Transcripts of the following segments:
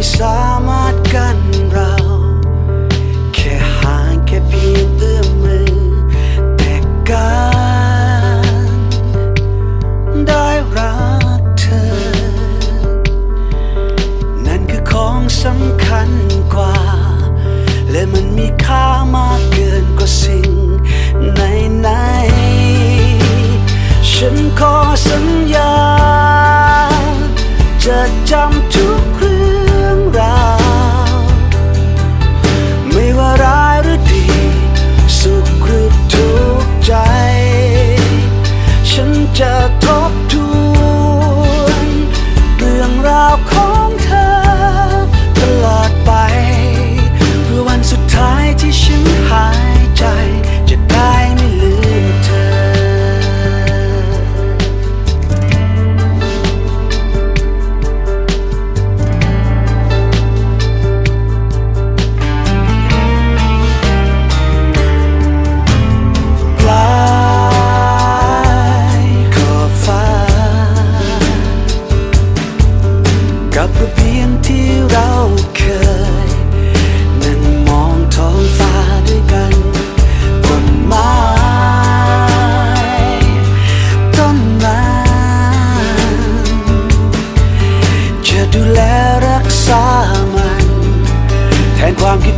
ไม่สามารถกันเรา แค่ห่างแค่เพียงเอื้อมมือ แต่การได้รักเธอ นั่นคือของสำคัญกว่า และมันมีค่ามากเกินกว่าสิ่งไหนๆฉันขอสัญญา จะจำ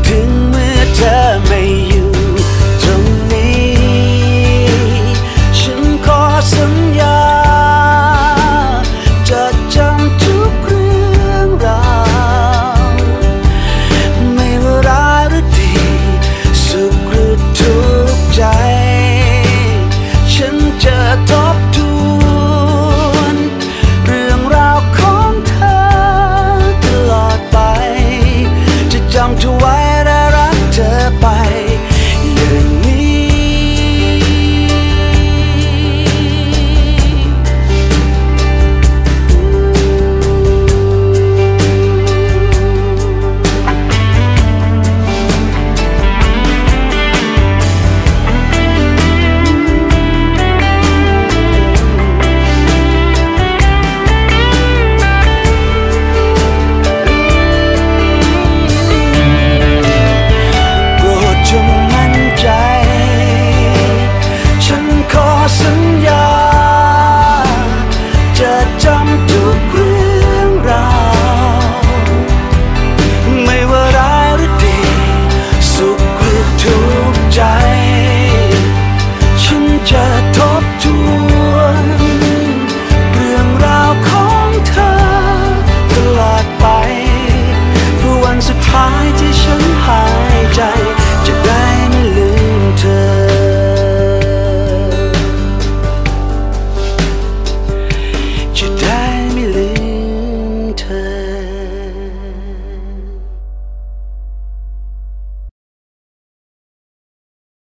ถึง ไปเพื่อวันสุดท้ายที่ฉัน